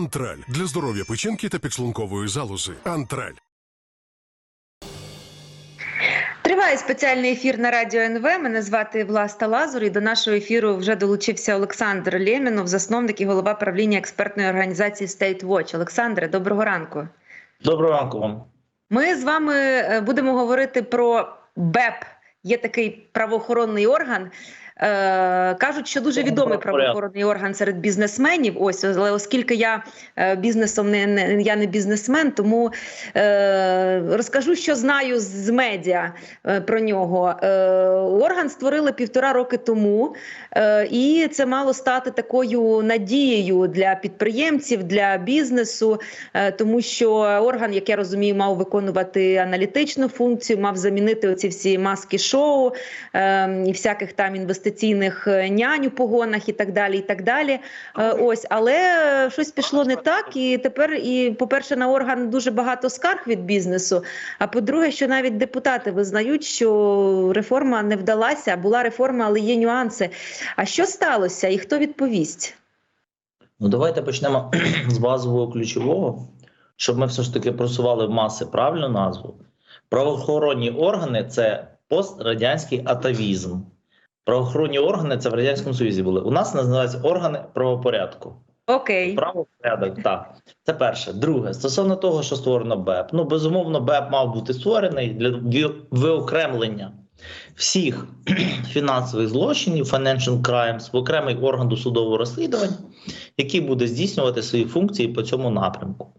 Антраль для здоров'я печінки та підшлункової залози. Антраль. Триває спеціальний ефір на радіо НВ. Мене звати Власта Лазур. І до нашого ефіру вже долучився Олександр Лємінов, засновник і голова правління експертної організації State Watch. Олександре, доброго ранку. Доброго ранку вам. Ми з вами е, будемо говорити про БЕП. Є такий правоохоронний орган. Е, кажуть, що дуже відомий правоохоронний орган серед бізнесменів. Ось, але оскільки я е, бізнесом не, не я не бізнесмен, тому е, розкажу, що знаю з, медіа е, про нього. Е, орган створили півтора роки тому, е, і це мало стати такою надією для підприємців, для бізнесу, е, тому що орган, як я розумію, мав виконувати аналітичну функцію, мав замінити оці всі маски шоу е, і всяких там інвестиційних е, нянь у погонах і так далі. І так далі. Е, ось, але щось пішло не так. І тепер, і, по-перше, на орган дуже багато скарг від бізнесу. А по-друге, що навіть депутати визнають, що реформа не вдалася, була реформа, але є нюанси. А що сталося і хто відповість? Ну давайте почнемо з базового ключового, щоб ми все ж таки просували в маси правильну назву. Правоохоронні органи це пострадянський атавізм. Правоохоронні органи це в Радянському Союзі були. У нас називаються органи правопорядку. Окей. Правопорядок, так. Це перше. Друге, стосовно того, що створено БЕП. Ну, безумовно, БЕП мав бути створений для виокремлення всіх фінансових злочинів, financial crimes, в окремий орган досудового розслідування, який буде здійснювати свої функції по цьому напрямку.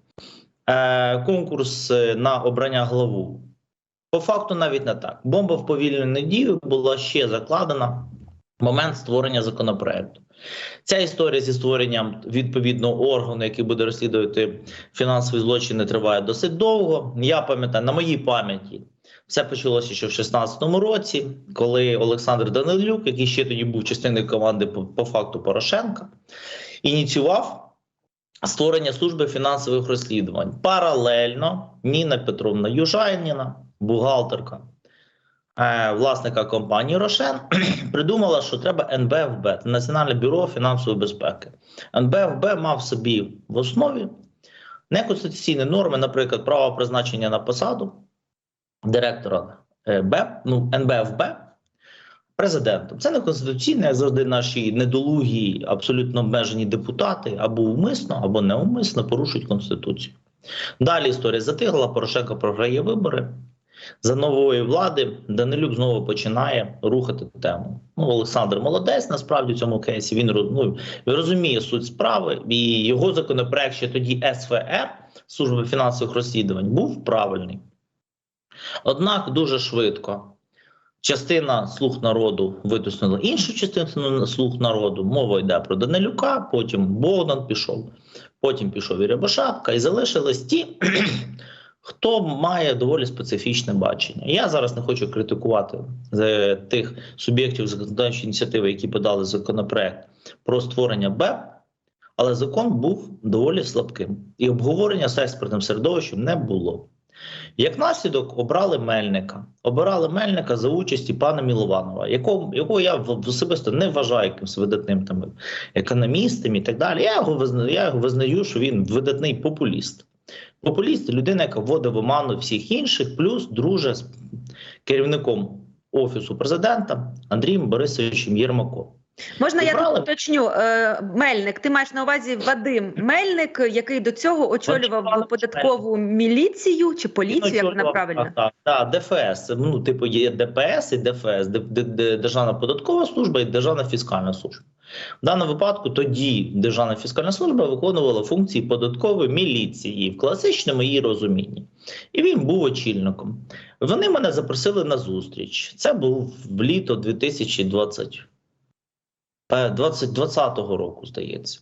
Е, конкурс е, на обрання главу. По факту навіть не так. Бомба в повільнену дію була ще закладена в момент створення законопроекту. Ця історія зі створенням відповідного органу, який буде розслідувати фінансові злочини, триває досить довго. Я пам'ятаю, на моїй пам'яті все почалося ще в 2016 році, коли Олександр Данилюк, який ще тоді був частиною команди по, по факту Порошенка, ініціював створення служби фінансових розслідувань. Паралельно Ніна Петровна Южаніна, бухгалтерка е, власника компанії Рошен, придумала, що треба НБФБ – Національне бюро фінансової безпеки. НБФБ мав собі в основі неконституційні норми, наприклад, право призначення на посаду директора е, БЕП, ну, НБФБ президентом. Це не конституційне, як завжди наші недолугі, абсолютно обмежені депутати або умисно, або неумисно порушують конституцію. Далі історія затихла, Порошенко програє вибори. За нової влади Данилюк знову починає рухати тему. Ну, Олександр молодець насправді в цьому кейсі. Він ну, розуміє суть справи, і його законопроект ще тоді СФР служби фінансових розслідувань був правильний. Однак дуже швидко частина слуг народу витиснула іншу частину слуг народу. Мова йде про Данилюка, потім Богдан пішов, потім пішов і Рябошапка, і залишились ті, хто має доволі специфічне бачення. Я зараз не хочу критикувати е, тих суб'єктів законодавчої ініціативи, які подали законопроект про створення БЕП. Але закон був доволі слабким, і обговорення з експертним середовищем не було. Як наслідок обрали Мельника. Обирали Мельника за участі пана Мілованова, якого, якого я особисто не вважаю якимось видатним там економістом і так далі. Я його визнаю, я його визнаю, що він видатний популіст. Популіст людина, яка вводить в оману всіх інших, плюс друже з керівником офісу президента Андрієм Борисовичем Єрмаком. Можна я тут уточню? Е, Мельник, ти маєш на увазі Вадим Мельник, який до цього очолював податкову міліцію чи поліцію, як вона правильно? Так, так, ДФС. Ну, типу, є ДПС і ДФС, Державна податкова служба і Державна фіскальна служба. В даному випадку тоді Державна фіскальна служба виконувала функції податкової міліції в класичному її розумінні. І він був очільником. Вони мене запросили на зустріч. Це був в літо 2020 е, 2020 року, здається.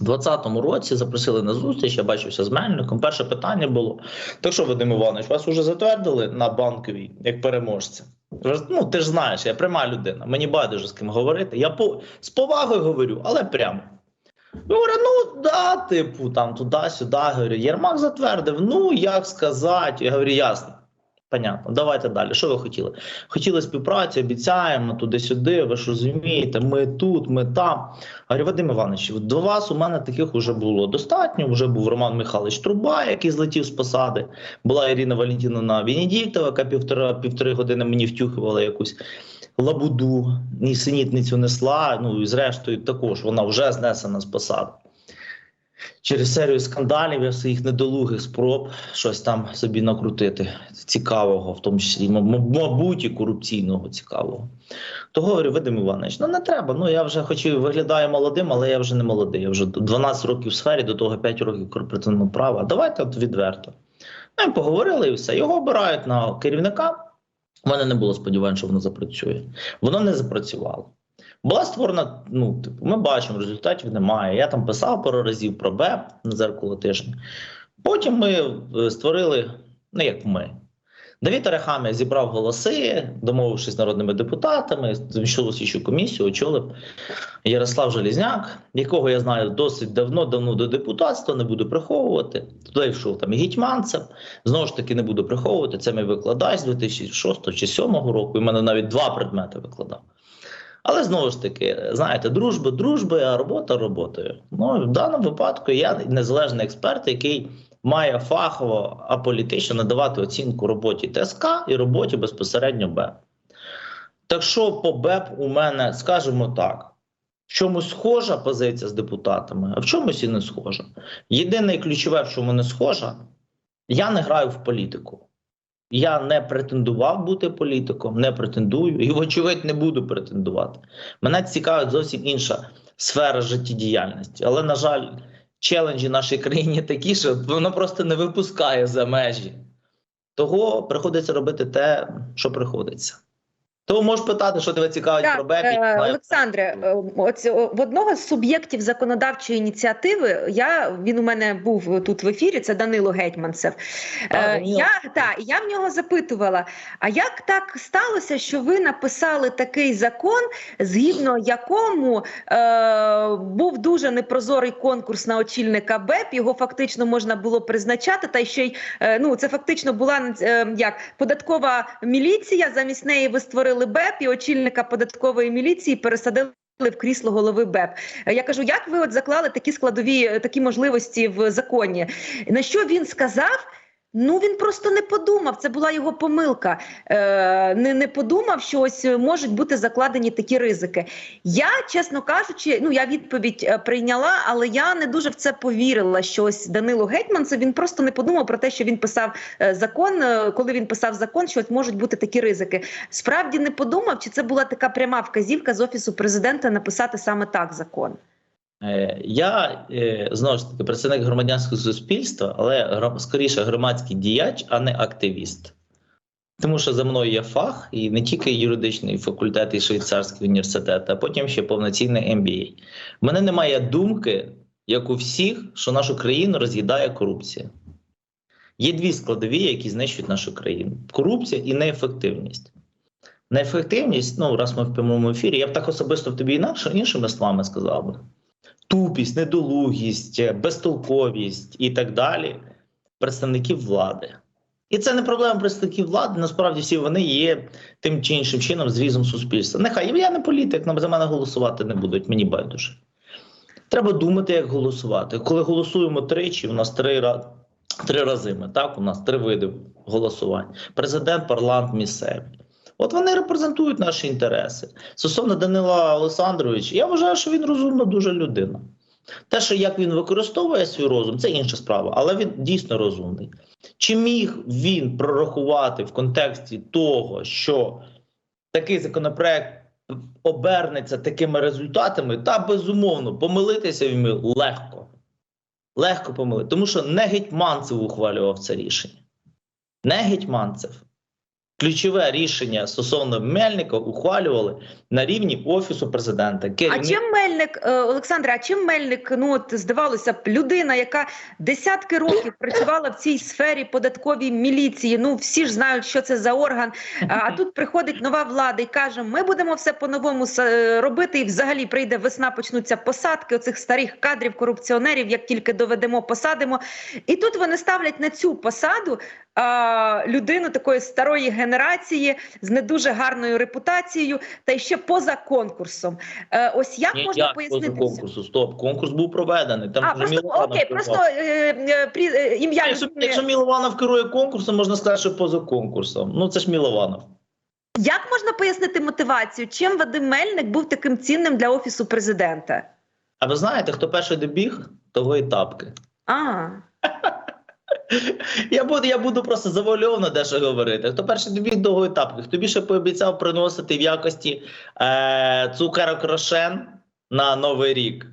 У 2020 році запросили на зустріч, я бачився з Мельником. Перше питання було: так що, Вадим Іванович, вас вже затвердили на банковій як переможця? Ну, ти ж знаєш, я пряма людина, мені байдуже з ким говорити. Я по, з повагою говорю, але прямо. Говорю, ну да, типу, там туди-сюди. Говорю, Єрмак затвердив. Ну, як сказати, я говорю, ясно. Понятно, давайте далі. Що ви хотіли? Хотіли співпраці, обіцяємо туди-сюди. Ви ж розумієте, ми тут, ми там. Говорю, Вадим Іванович, до вас у мене таких вже було достатньо. Вже був Роман Михайлович Труба, який злетів з посади. Була Ірина Валентиновна Венедіктова, яка півтора півтори години мені втюхувала якусь лабуду, нісенітницю несла. Ну і зрештою, також вона вже знесена з посади. Через серію скандалів і своїх недолугих спроб щось там собі накрутити цікавого, в тому числі, мабуть, і корупційного цікавого. То говорю, Вадим Іванович, ну не треба. Ну я вже хоч і виглядаю молодим, але я вже не молодий. Я вже 12 років в сфері, до того 5 років корпоративного права. Давайте от відверто. Ну, поговорили і все. Його обирають на керівника. У мене не було сподівань, що воно запрацює. Воно не запрацювало. Була створена, ну, типу, ми бачимо, результатів немає. Я там писав пару разів про БЕП на зеркало тижня. Потім ми е, створили, ну як ми. Давід Арахамія зібрав голоси, домовившись з народними депутатами, зайшов слідчу комісію, очолив Ярослав Желізняк, якого я знаю досить давно, давно до депутатства, не буду приховувати. Туди йшов там і Гетьманцев. Знову ж таки, не буду приховувати. Це мій викладач з 2006 чи 2007 року. І в мене навіть два предмети викладав. Але знову ж таки, знаєте, дружба дружбою, а робота роботою. Ну, в даному випадку я незалежний експерт, який має фахово аполітично надавати оцінку роботі ТСК і роботі безпосередньо БЕП. Так що по БЕП у мене, скажімо так, в чомусь схожа позиція з депутатами, а в чомусь і не схожа. Єдине і ключове, в чому не схожа, я не граю в політику. Я не претендував бути політиком, не претендую і, вочевидь, не буду претендувати. Мене цікавить зовсім інша сфера життєдіяльності. Але, на жаль, челенджі нашій країні такі, що воно просто не випускає за межі. Того приходиться робити те, що приходиться. Тому можеш питати, що тебе цікавить Так, про БЕП. е, я не знаю. Олександре, е, в одного з суб'єктів законодавчої ініціативи, я він у мене був тут в ефірі. Це Данило Гетьманцев. Е, я та я в нього запитувала: а як так сталося, що ви написали такий закон, згідно якому е, був дуже непрозорий конкурс на очільника БЕП? Його фактично можна було призначати, та ще й е, ну це фактично була е, як податкова міліція. Замість неї ви створили БЕП і очільника податкової міліції пересадили. В крісло голови БЕП. Е, Я кажу, як ви от заклали такі складові е, такі можливості в законі? На що він сказав? Ну він просто не подумав. Це була його помилка. Е, не, не подумав, що ось е, можуть бути закладені такі ризики. Я, чесно кажучи, ну я відповідь е, прийняла, але я не дуже в це повірила. Що ось Данило Гетьманцев він просто не подумав про те, що він писав е, закон. Коли він писав закон, що ось можуть бути такі ризики. Справді не подумав, чи це була така пряма вказівка з офісу президента написати саме так закон. Е, Я е, знову ж таки представник громадянського суспільства, але скоріше громадський діяч, а не активіст. Тому що за мною є фах, і не тільки юридичний факультет і швейцарський університет, а потім ще повноцінний MBA. У мене немає думки, як у всіх, що нашу країну роз'їдає корупція. Є дві складові, які знищують нашу країну: корупція і неефективність. Неефективність, ну раз ми в прямому ефірі, я б так особисто в тобі інакше іншими словами сказав би тупість, недолугість, безтолковість і так далі представників влади. І це не проблема представників влади. Насправді всі вони є тим чи іншим чином зрізом суспільства. Нехай я не політик, але за мене голосувати не будуть. Мені байдуже. Треба думати, як голосувати. Коли голосуємо тричі, у нас три, три рази. Ми, так, у нас три види голосувань: президент, парламент, місцеві. От вони репрезентують наші інтереси. Стосовно Данила Олександровича, я вважаю, що він розумна дуже людина. Те, що як він використовує свій розум, це інша справа, але він дійсно розумний. Чи міг він прорахувати в контексті того, що такий законопроект обернеться такими результатами, та безумовно помилитися він легко. Легко помилити. Тому що не Гетьманцев ухвалював це рішення. Не Гетьманцев. Ключове рішення стосовно Мельника ухвалювали на рівні офісу президента. А чим Мельник, е, Олександре, а чим Мельник, ну от здавалося б, людина, яка десятки років працювала в цій сфері податковій міліції, ну всі ж знають, що це за орган. А, тут приходить нова влада і каже: ми будемо все по-новому е, робити, і взагалі прийде весна, почнуться посадки оцих старих кадрів, корупціонерів, як тільки доведемо, посадимо. І тут вони ставлять на цю посаду людину такої старої генерації з не дуже гарною репутацією, та ще поза конкурсом. Е, ось як Ні, можна як пояснити поза конкурсу? Стоп, конкурс був проведений. Там А, просто Мілованов окей, керував. просто е, е, е, ім'я Якщо, якщо Мілованов керує конкурсом, можна сказати, що поза конкурсом. Ну це ж Мілованов. Як можна пояснити мотивацію? Чим Вадим Мельник був таким цінним для офісу президента? А ви знаєте, хто перший добіг, того і тапки. А, Я буду, я буду просто завуальовано дещо говорити. Хто перший дві того і тапки, хто більше пообіцяв приносити в якості е, цукерок рошен на Новий рік,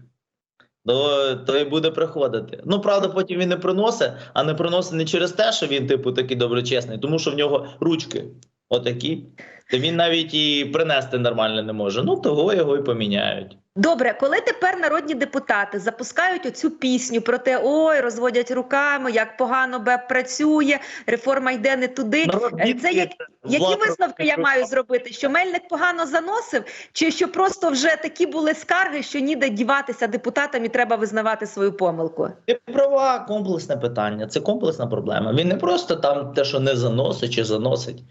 то, то і буде приходити. Ну, правда, потім він не приносить, а не приносить не через те, що він, типу, такий доброчесний, тому що в нього ручки отакі. То він навіть і принести нормально не може. Ну, того його і поміняють. Добре, коли тепер народні депутати запускають оцю пісню про те, ой, розводять руками, як погано БЕП працює, реформа йде не туди. Е, Це як, які висновки я маю зробити? Що Мельник погано заносив, чи що просто вже такі були скарги, що ніде діватися депутатам і треба визнавати свою помилку? Ти права, комплексне питання. Це комплексна проблема. Він не просто там те, що не заносить чи заносить.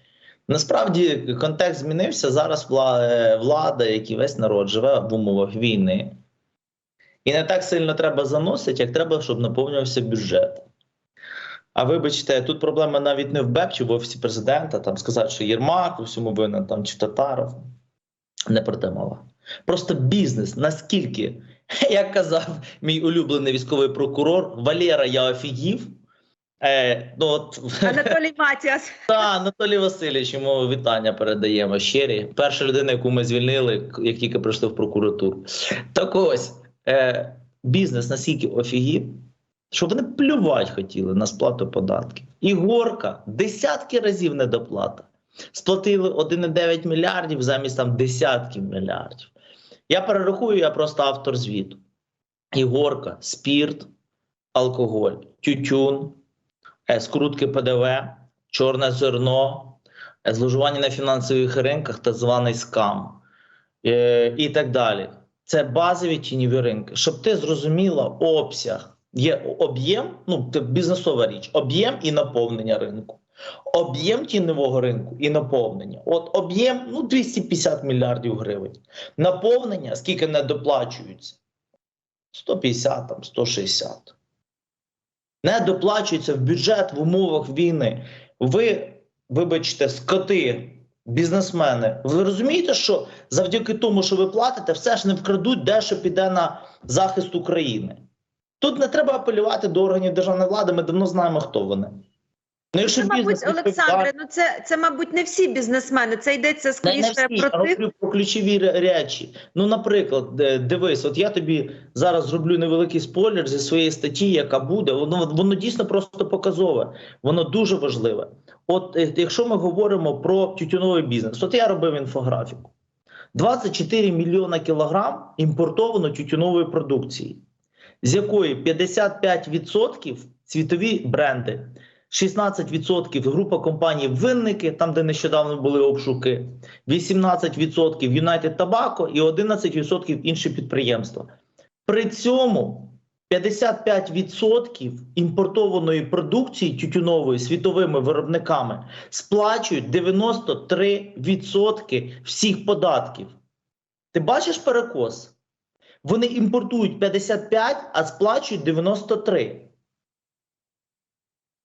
Насправді контекст змінився. Зараз е, влада, як і весь народ, живе в умовах війни. І не так сильно треба заносити, як треба, щоб наповнювався бюджет. А вибачте, тут проблема навіть не в БЕП чи в офісі президента, там сказати, що Єрмак у всьому винен там чи Татаров. Не про те мова. Просто бізнес наскільки, як казав мій улюблений військовий прокурор Валера, я офігів. Е, ну от Анатолій Матіас. та Анатолій Васильович, йому вітання передаємо щирі. Перша людина, яку ми звільнили, як тільки прийшли в прокуратуру. Так ось е, бізнес настільки офігів, що вони плювати хотіли на сплату податків. І горка десятки разів недоплата. Сплатили 1,9 мільярдів замість там десятків мільярдів. Я перерахую, я просто автор звіту. Ігорка, спірт, алкоголь, тютюн, скрутки ПДВ, чорне зерно, е, зловживання на фінансових ринках, так званий скам е, і так далі. Це базові тіньові ринки. Щоб ти зрозуміла обсяг, є об'єм, ну це бізнесова річ, об'єм і наповнення ринку. Об'єм тіньового ринку і наповнення. От об'єм ну 250 мільярдів гривень. Наповнення, скільки не доплачуються? 150, там, 160. Не доплачується в бюджет в умовах війни. Ви, вибачте, скоти, бізнесмени, ви розумієте, що завдяки тому, що ви платите, все ж не вкрадуть, дещо піде на захист України. Тут не треба апелювати до органів державної влади, ми давно знаємо, хто вони. Ну, якщо Це, мабуть, бізнес Олександре, ну це, це, мабуть, не всі бізнесмени. Це йдеться скоріше про тих. говорю про ключові речі. Ну, наприклад, дивись, от я тобі зараз зроблю невеликий спойлер зі своєї статті, яка буде. Воно воно дійсно просто показове, воно дуже важливе. От е, якщо ми говоримо про тютюновий бізнес, от я робив інфографіку: 24 мільйона кілограм імпортовано тютюнової продукції, з якої 55% світові бренди. 16% група компаній винники, там де нещодавно були обшуки, 18% United Tobacco і 11% інші підприємства. При цьому 55% імпортованої продукції тютюнової світовими виробниками сплачують 93% всіх податків. Ти бачиш перекос? Вони імпортують 55, а сплачують 93.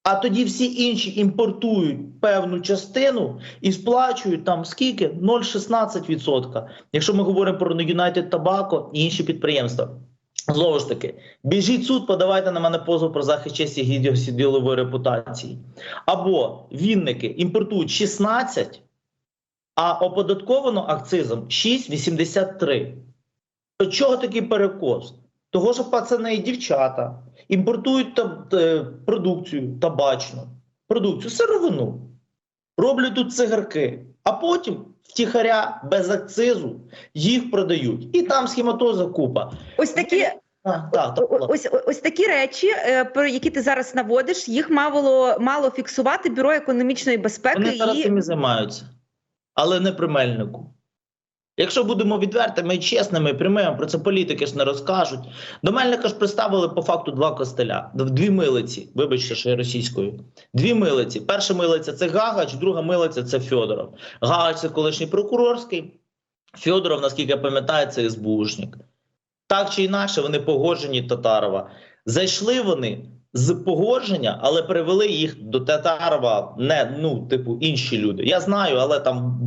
А тоді всі інші імпортують певну частину і сплачують там скільки? 0,16%. Якщо ми говоримо про United Tobacco і інші підприємства. Знову ж таки, біжіть суд, подавайте на мене позов про захист честі гідності ділової репутації. Або вінники імпортують 16, а оподатковано акцизом 6,83. До чого такий перекос? Того, що пацани і дівчата імпортують та, е, продукцію табачну, продукцію, сировину. роблять тут цигарки, а потім втіхаря без акцизу їх продають. І там схематоза купа. Ось такі. А, О- о- Ось ось такі речі, е, про які ти зараз наводиш, їх мало мало фіксувати бюро економічної безпеки. Вони зараз і цим і займаються, але не при Мельнику. Якщо будемо відвертими і чесними, прямими, про це політики ж не розкажуть. До Мельника ж представили по факту два костеля, дві милиці. Вибачте, що я російською. Дві милиці. Перша милиця це Гагач, друга милиця це Фьодоров. Гагач це колишній прокурорський. Фьодоров, наскільки я пам'ятаю, це СБУшник. Так чи інакше, вони погоджені Татарова. Зайшли вони з погодження, але привели їх до Татарова не ну, типу, інші люди. Я знаю, але там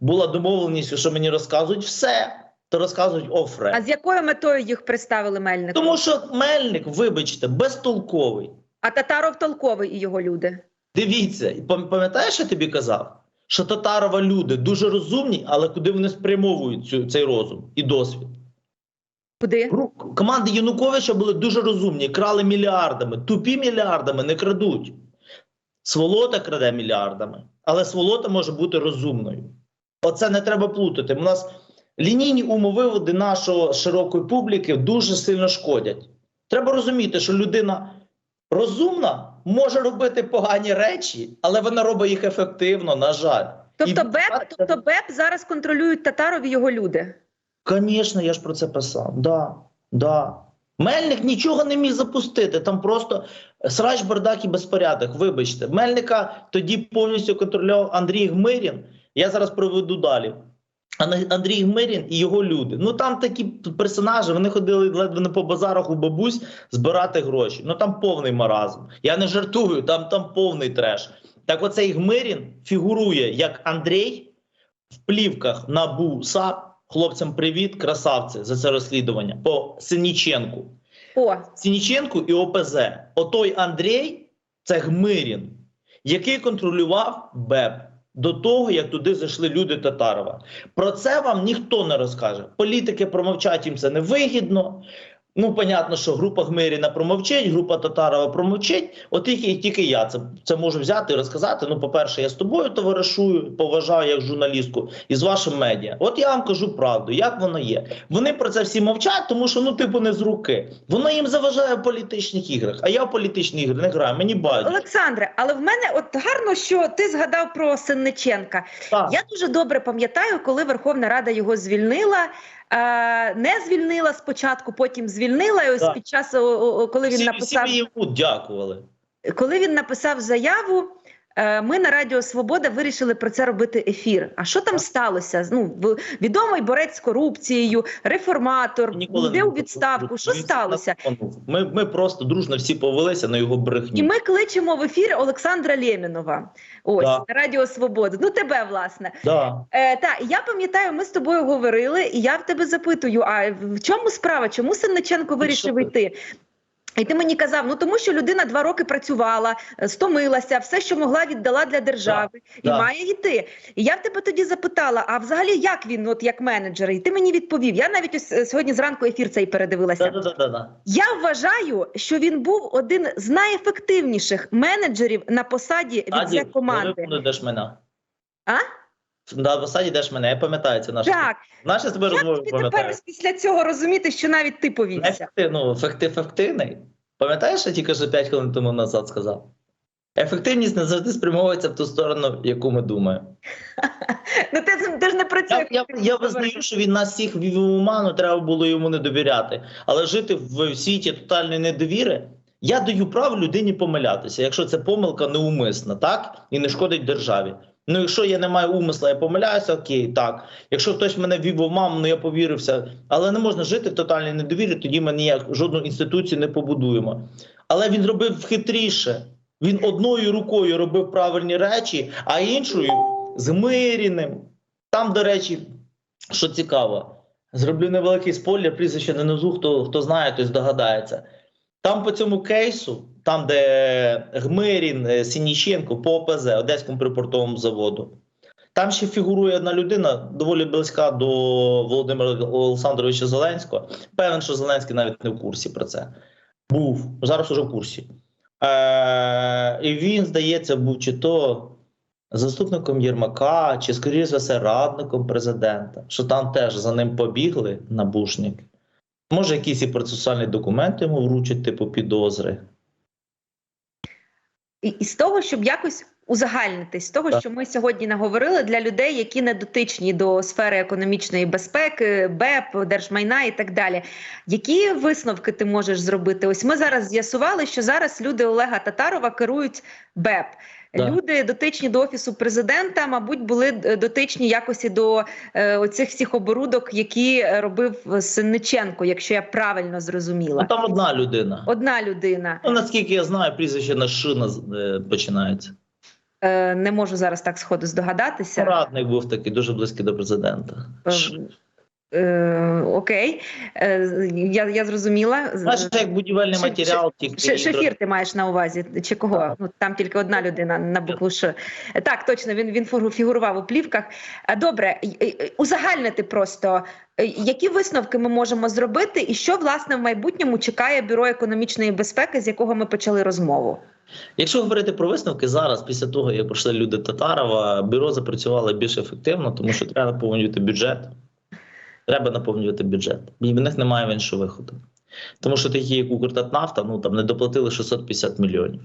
була домовленість, що мені розказують все, то розказують офре. а з якою метою їх представили Мельнику? Тому що Мельник, вибачте, безтолковий. А Татаров толковий і його люди. Дивіться, пам'ятаєш, я тобі казав, що Татарова люди дуже розумні, але куди вони спрямовують цю, цей розум і досвід? Куди? Команди Януковича були дуже розумні, крали мільярдами. Тупі мільярдами не крадуть. Сволота краде мільярдами, але сволота може бути розумною. Оце не треба плутати. У нас лінійні умовиводи нашої широкої публіки дуже сильно шкодять. Треба розуміти, що людина розумна може робити погані речі, але вона робить їх ефективно, на жаль. Тобто І- БЕП, тобто БЕП зараз контролюють Татаров і його люди. Звісно, я ж про це писав. Да, да. Мельник нічого не міг запустити. Там просто срач, бардак і безпорядок. Вибачте, Мельника тоді повністю контролював Андрій Гмирін. Я зараз проведу далі. Андрій Гмирін і його люди. Ну там такі персонажі, вони ходили ледве не по базарах у бабусь збирати гроші. Ну там повний маразм. Я не жартую, там, там повний треш. Так оцей Гмирін фігурує як Андрій в плівках НАБУ САП. Хлопцям привіт, красавці за це розслідування по Синіченку. О, Синіченку і ОПЗ. Отой Андрій це Гмирін, який контролював БЕП до того, як туди зайшли люди Татарова. Про це вам ніхто не розкаже. Політики промовчать їм це не вигідно. Ну, понятно, що група Гмиріна промовчить, група Татарова промовчить. От тільки, тільки я це, це можу взяти і розказати. Ну, по-перше, я з тобою товаришую, поважаю як журналістку і з вашим медіа. От я вам кажу правду, як воно є. Вони про це всі мовчать, тому що ну, типу, не з руки. Воно їм заважає в політичних іграх. А я в політичні ігри не граю. Мені байдуже. Олександре, але в мене от гарно, що ти згадав про Синниченка. Так. Я дуже добре пам'ятаю, коли Верховна Рада його звільнила. Е, не звільнила спочатку, потім звільнила. І ось під час, коли він всі, написав, всі йому дякували. коли він написав заяву, ми на Радіо Свобода вирішили про це робити ефір. А що там сталося? Ну, відомий борець з корупцією, реформатор, Ніколи йде у відставку. Що сталося? Ми, ми просто дружно всі повелися на його брехню. І ми кличемо в ефір Олександра Лємінова. Ось Так. на Радіо Свобода. Ну тебе власне. Да. Е, та я пам'ятаю, ми з тобою говорили, і я в тебе запитую: а в чому справа? Чому Синниченко вирішив йти? І ти мені казав, ну тому що людина два роки працювала, е, стомилася, все, що могла, віддала для держави, і да. має йти. І я в тебе тоді запитала: а взагалі як він, от як менеджер? І ти мені відповів. Я навіть ось е, сьогодні зранку ефір цей передивилася. Да-да-да-да. Я вважаю, що він був один з найефективніших менеджерів на посаді від команди. коли На посаді йдеш мене, я пам'ятаю це наше. Так, Наше з тобою розмови пам'ятаю. тепер після цього розуміти, що навіть ти повівся? Ну, ефектив, ефективний. Пам'ятаєш, я тільки що 5 хвилин тому назад сказав? Ефективність не завжди спрямовується в ту сторону, яку ми думаємо. Ну ти, ти ж не працюєш. Я, я, я визнаю, що він нас всіх ввів у оману, треба було йому не довіряти. Але жити в світі тотальної недовіри, я даю право людині помилятися, якщо це помилка неумисна, так? І не шкодить державі. Ну, якщо я не маю умисла, я помиляюся, окей, так. Якщо хтось мене ввів в оману, ну я повірився. Але не можна жити в тотальній недовірі, тоді ми ніяк жодну інституцію не побудуємо. Але він робив хитріше. Він одною рукою робив правильні речі, а іншою з. Там, до речі, що цікаво, зроблю невеликий спойлер, прізвище не назву, хто, хто знає, той здогадається. Там по цьому кейсу, там, де Гмирін, е, Сініченко по ОПЗ, Одеському припортовому заводу, там ще фігурує одна людина, доволі близька до Володимира Олександровича Зеленського. Певен, що Зеленський навіть не в курсі про це. Був, зараз уже в курсі. Е, і він, здається, був чи то заступником Єрмака, чи, скоріш за все, радником президента, що там теж за ним побігли набушники. Може, якісь і процесуальні документи йому вручать, типу підозри. І, і з того, щоб якось узагальнити, з того, Так. що ми сьогодні наговорили для людей, які не дотичні до сфери економічної безпеки, БЕП, держмайна і так далі. Які висновки ти можеш зробити? Ось ми зараз з'ясували, що зараз люди Олега Татарова керують БЕП. Люди дотичні до офісу президента, мабуть, були е, дотичні якось і до е, оцих всіх оборудок, які е, робив Синниченко, якщо я правильно зрозуміла. Ну там одна людина. Одна людина. Ну, наскільки я знаю, прізвище на шина е, починається. Е, не можу зараз так сходу здогадатися. Радник був такий, дуже близький до президента. Е, е, окей, е, я, я зрозуміла. Знаєш, як будівельний Ш- матеріал, тільки Шефір ти маєш на увазі, чи кого? Так. Ну там тільки одна людина на букву Ш. Так, точно, він, він фігурував у плівках. Е, Добре, узагальнити просто, які висновки ми можемо зробити, і що власне в майбутньому чекає бюро економічної безпеки, з якого ми почали розмову? Якщо говорити про висновки, зараз, після того, як пройшли люди Татарова, бюро запрацювало більш ефективно, тому що треба наповнювати бюджет. Треба наповнювати бюджет. І в них немає іншого виходу. Тому що такі, як Укртатнафта, ну там не доплатили 650 мільйонів.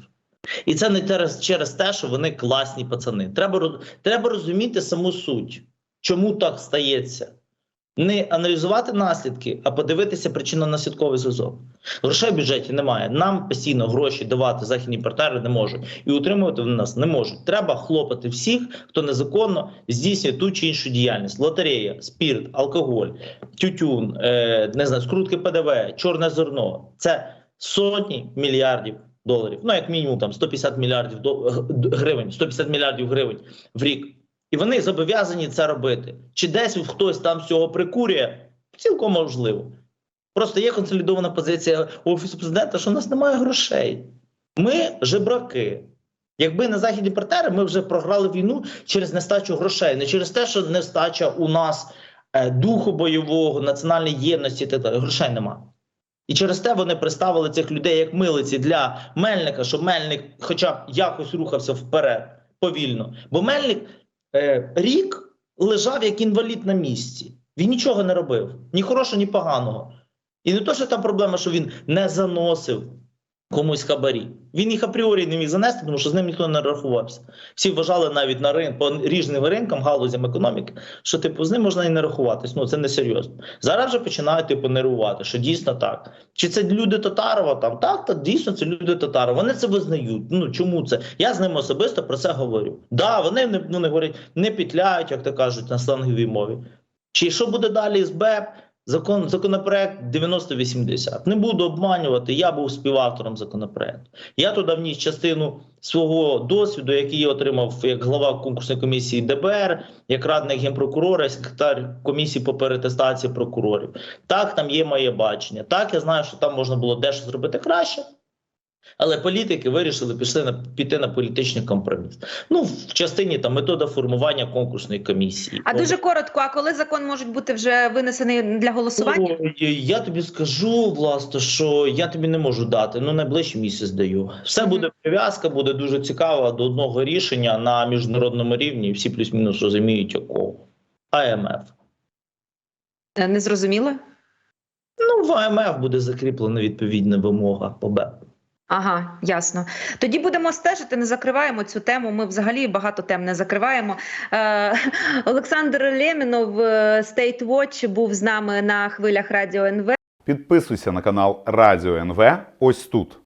І це не через, те, що вони класні пацани. Треба, треба розуміти саму суть, чому так стається. Не аналізувати наслідки, а подивитися причинно-наслідковий зв'язок. Грошей в бюджеті немає. Нам постійно гроші давати західні партнери не можуть і утримувати вони нас не можуть. Треба хлопати всіх, хто незаконно здійснює ту чи іншу діяльність: лотерея, спірт, алкоголь, тютюн, е, не знаю, скрутки ПДВ, чорне зерно. Це сотні мільярдів доларів. Ну як мінімум там 150 мільярдів до- гривень, 150 мільярдів гривень в рік. І вони зобов'язані це робити. Чи десь хтось там з цього прикурює? Цілком можливо. Просто є консолідована позиція офісу президента, що у нас немає грошей. Ми жебраки. Якби не західні партнери, ми вже програли війну через нестачу грошей, не через те, що нестача у нас е, духу бойового, національної єдності, і так грошей нема. І через те вони представили цих людей як милиці для Мельника, щоб Мельник хоча б якось рухався вперед повільно. Бо Мельник е, рік лежав як інвалід на місці. Він нічого не робив, ні хорошого, ні поганого. І не то, що там проблема, що він не заносив комусь хабарі. Він їх апріорі не міг занести, тому що з ним ніхто не рахувався. Всі вважали навіть на ринку по різним ринкам, галузям економіки, що типу з ним можна і не рахуватись. Ну це не серйозно. Зараз вже починають типу нервувати, що дійсно так. Чи це люди Татарова? Там так, так дійсно це люди Татарова. Вони це визнають. Ну чому це? Я з ними особисто про це говорю. Да, вони не ну, не говорять, не петляють, як то кажуть, на сленговій мові. Чи що буде далі з БЕП? Закон, законопроект 9080. Не буду обманювати. Я був співавтором законопроекту. Я туди вніс частину свого досвіду, який я отримав як глава конкурсної комісії ДБР, як радник генпрокурора, секретар комісії по перетестації прокурорів. Так, там є моє бачення. Так, я знаю, що там можна було дещо зробити краще. Але політики вирішили пішли на піти на політичний компроміс. Ну в частині там метода формування конкурсної комісії. А дуже коротко, а коли закон може бути вже винесений для голосування? Ой, я тобі скажу, власне, що я тобі не можу дати. Ну, найближчий місяць даю. Все буде прив'язка, буде дуже цікаво до одного рішення на міжнародному рівні. Всі плюс-мінус розуміють, якого АМФ. Е, Не зрозуміло? Ну, в АМФ буде закріплена відповідна вимога по БЕП. Ага, ясно. Тоді будемо стежити, не закриваємо цю тему. Ми взагалі багато тем не закриваємо. Е, Олександр Лємінов, е, State Watch, був з нами на хвилях радіо НВ. Підписуйся на канал Радіо НВ ось тут.